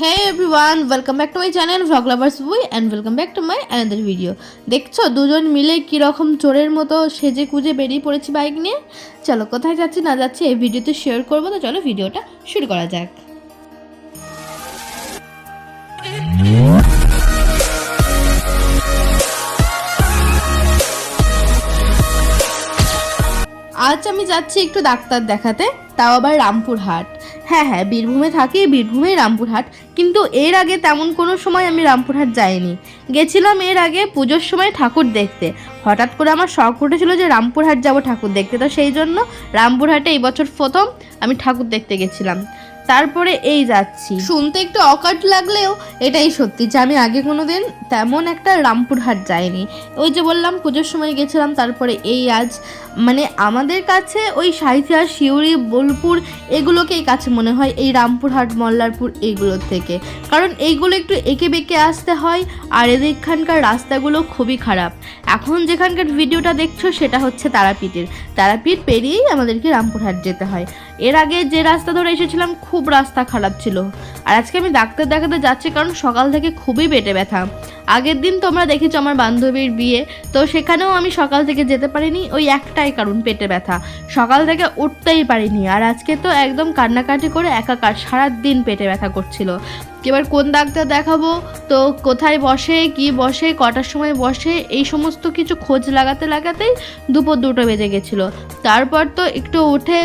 হ্যাঁ everyone welcome back to my channel vlog lovers বই and welcome back to my another video দেখছ, দুজন মিলে কীরকম চোরের মতো সেজে কুজে বেরিয়ে পড়েছি বাইক নিয়ে? চলো, কোথায় যাচ্ছি, না যাচ্ছি, এই ভিডিওতে শেয়ার করব, তো চলো ভিডিওটা শুরু করা যাক। আজ আমি যাচ্ছি একটু ডাক্তার দেখাতে, তাও আবার রামপুরহাট। হ্যাঁ হ্যাঁ বীরভূমে থাকি বীরভূমে রামপুরহাট। কিন্তু এর আগে তেমন কোনো সময় আমি রামপুরহাট যাইনি। গেছিলাম এর আগে পুজোর সময় ঠাকুর দেখতে। হঠাৎ করে আমার শখ উঠেছিল যে রামপুরহাট যাব ঠাকুর দেখতে। তো সেই জন্য রামপুরহাটে এই বছর প্রথম আমি ঠাকুর দেখতে গেছিলাম। তারপরে এই যাচ্ছি। শুনতে একটু অকাট লাগলেও এটাই সত্যি যে আমি আগে কোনো দিন তেমন একটা রামপুরহাট যাইনি। ওই যে বললাম, পুজোর সময় গেছিলাম, তারপরে এই আজ। মানে আমাদের কাছে ওই সাহিত্যা শিউরি বোলপুর এগুলোকেই কাছে মনে হয়, এই রামপুরহাট, মল্লারপুর এইগুলোর থেকে। কারণ এইগুলো একটু এঁকে বেঁকে আসতে হয় আর এদিকখানকার রাস্তাগুলো খুবই খারাপ। এখন যেখানকার ভিডিওটা দেখছ, সেটা হচ্ছে তারাপীঠের। তারাপীঠ পেরিয়েই আমাদেরকে রামপুরহাট যেতে হয়। এর আগে যে রাস্তা ধরে এসেছিলাম, খুব রাস্তা খারাপ ছিল। আর আজকে আমি ডাক্তার দেখাতে যাচ্ছি কারণ সকাল থেকে খুবই পেটে ব্যথা। আগের দিন তোমরা দেখেছ আমার বান্ধবীর বিয়ে, তো সেখানেও আমি সকাল থেকে যেতে পারিনি, ওই একটাই কারণ পেটে ব্যথা। সকাল থেকে উঠতেই পারিনি, আর আজকে তো একদম কান্নাকাটি করে একাকার সারা দিন পেটে ব্যথা করছিল। এবার কোন ডাক্তার দেখাবো? তো কোথায় বসে কি বসে কটার সময় বসে এই সমস্ত কিছু খোঁজ লাগাতে লাগাতেই দুপুর দুটো বেজে গেছিল। তারপর তো একটু উঠে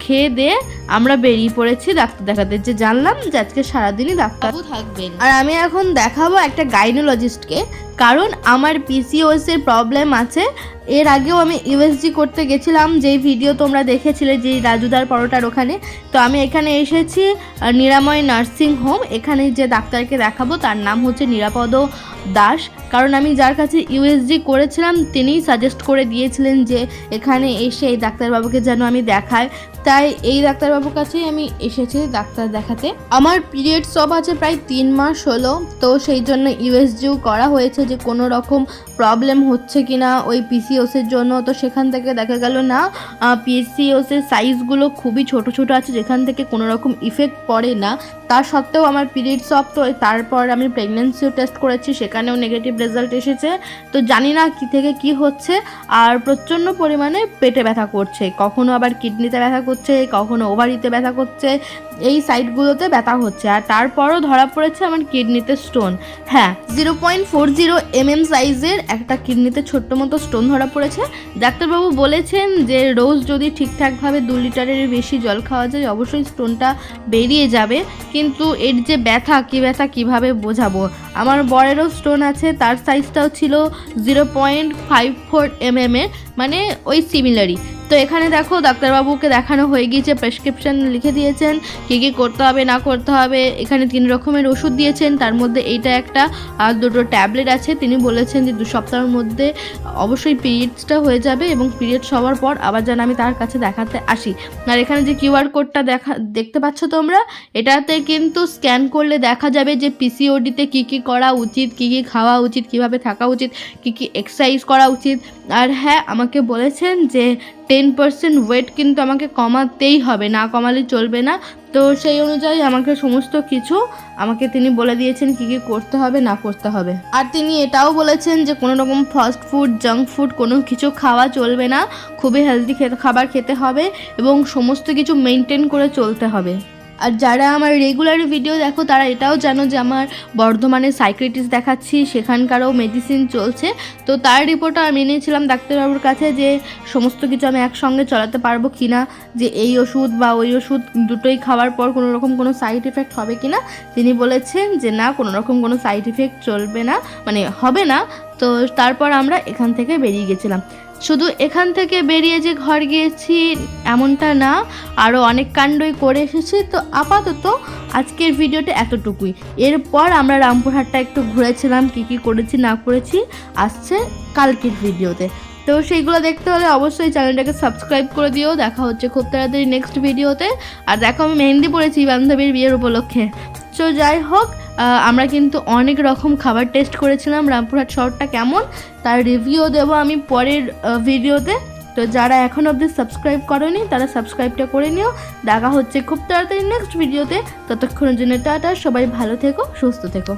খেয়ে দিয়ে আমরা বেরিয়ে পড়েছি ডাক্তার দেখাতে। যে জানলাম যে আজকে সারাদিনই ডাক্তার। থাকবেন। আর আমি এখন দেখাবো একটা গাইনোলজিস্টকে। কারণ আমার পিসিওএস এর প্রবলেম আছে। এর আগেও আমি ইউএসজি করতে গেছিলাম, যেই ভিডিও তোমরা দেখেছিলে, যেই রাজুদার পরোটার ওখানে। তো আমি এখানে এসেছি নিরাময় নার্সিং হোম এখানে যে ডাক্তারকে দেখাবো, তার নাম হচ্ছে নিরাপদ দাস। কারণ আমি যার কাছে ইউএসজি করেছিলাম, তিনিই সাজেস্ট করে দিয়েছিলেন যে এখানে এসে এই ডাক্তারবাবুকে যেন আমি দেখাই। তাই এই ডাক্তারবাবুর কাছেই আমি এসেছি ডাক্তার দেখাতে। আমার পিরিয়ড সব আছে প্রায় তিন মাস হলো, তো সেই জন্য ইউএসজিও করা হয়েছে যে কোনো রকম প্রবলেম হচ্ছে কি না ওই পিসিওসের জন্য। তো সেখান থেকে দেখা গেল না পিসিওসের সাইজগুলো খুবই ছোট ছোট আছে, যেখান থেকে কোনো রকম ইফেক্ট পড়ে না। তার সত্ত্বেও আমার পিরিয়ডস অফ তো তারপর আমি প্রেগনেন্সিও টেস্ট করেছি, সেখানেও নেগেটিভ রেজাল্ট এসেছে। তো জানি না কী থেকে কি হচ্ছে, আর প্রচণ্ড পরিমাণে পেটে ব্যথা করছে। কখনো আবার কিডনিতে ব্যথা করছে, কখনো ওভারিতে ব্যথা করছে, এই সাইডগুলোতে ব্যথা হচ্ছে। আর তারপরও ধরা পড়েছে আমার কিডনিতে স্টোন হ্যাঁ zero point four zero M M সাইজের একটা কিডনিতে ছোট্ট মতো স্টোন ধরা পড়েছে। ডাক্তারবাবু বলেছেন যে রোজ যদি ঠিকঠাকভাবে দু লিটারের বেশি জল খাওয়া যায়, অবশ্যই স্টোনটা বেরিয়ে যাবে। কিন্তু এর যে ব্যথা, কী ব্যথা কীভাবে বোঝাবো? আমার বরেরও স্টোন আছে, তার সাইজটাও ছিল zero point five four M এর। মানে ওই সিমিলারই তো এখানে দেখো ডাক্তারবাবুকে দেখানো হয়ে গিয়েছে প্রেসক্রিপশন লিখে দিয়েছেন, কী কী করতে হবে, না করতে হবে। এখানে তিন রকমের ওষুধ দিয়েছেন, তার মধ্যে এইটা একটা, আর দুটো ট্যাবলেট আছে। তিনি বলেছেন যে দু সপ্তাহের মধ্যে অবশ্যই পিরিয়ডসটা হয়ে যাবে এবং পিরিয়ডস হওয়ার পর আবার যেন আমি তার কাছে দেখাতে আসি। আর এখানে যে কিউআর কোডটা দেখা, দেখতে পাচ্ছ তোমরা, এটাতে কিন্তু স্ক্যান করলে দেখা যাবে যে পিসিওডিতে কী কী করা উচিত, কী কী খাওয়া উচিত, কীভাবে থাকা উচিত, কী কী এক্সারসাইজ করা উচিত। আর হ্যাঁ আমাকে বলেছেন যে টেন পার্সেন্ট ওয়েট কিন্তু আমাকে কমাতেই হবে, না কমালে চলবে না। তো সেই অনুযায়ী আমাকে সমস্ত কিছু আমাকে তিনি বলে দিয়েছেন কী কী করতে হবে, না করতে হবে। আর তিনি এটাও বলেছেন যে কোনো রকম ফাস্ট ফুড জাঙ্ক ফুড কোনো কিছু খাওয়া চলবে না, খুবই হেলদি খাবার খেতে হবে এবং সমস্ত কিছু মেনটেন করে চলতে হবে। আর যারা আমার রেগুলার ভিডিও দেখো, তারা এটাও জানো যে আমার বর্ধমানে সাইক্রেটিস দেখাচ্ছি, সেখানকারও মেডিসিন চলছে। তো তার রিপোর্টটা আমি নিয়েছিলাম ডাক্তারবাবুর কাছে যে সমস্ত কিছু আমি একসঙ্গে চলাতে পারব কি না যে এই ওষুধ বা ওই ওষুধ দুটোই খাওয়ার পর কোনো রকম কোনো সাইড এফেক্ট হবে কি না তিনি বলেছেন যে না, কোনো রকম কোনো সাইড এফেক্ট চলবে না মানে হবে না। তো তারপর আমরা এখান থেকে বেরিয়ে গেছিলাম। শুধু এখান থেকে বেরিয়ে যে ঘর গিয়েছি এমনটা না আরও অনেক কাণ্ডই করে এসেছি। তো আপাতত আজকের ভিডিওটা এতটুকুই। এরপর আমরা রামপুরহাটটা একটু ঘুরেছিলাম, কী কী করেছি, না করেছি, আসছে কালকের ভিডিওতে। তো সেইগুলো দেখতে হলে অবশ্যই চ্যানেলটাকে সাবস্ক্রাইব করে দিও। দেখা হচ্ছে খুব তাড়াতাড়ি নেক্সট ভিডিওতে। আর দেখো আমি মেহেন্দি পড়েছি বান্ধবীর বিয়ের উপলক্ষে। তো যাই হোক আমরা কিন্তু অনেক রকম খাবার টেস্ট করেছিলাম। রামপুরহাট শহরটা কেমন? তার রিভিউ দেবো আমি পরের ভিডিওতে তো যারা এখন অবধি সাবস্ক্রাইব করনি, তারা সাবস্ক্রাইবটা করে নিও। দেখা হচ্ছে খুব তাড়াতাড়ি নেক্সট ভিডিওতে ততক্ষণের জন্য টাটা, সবাই ভালো থেকো, সুস্থ থেকো।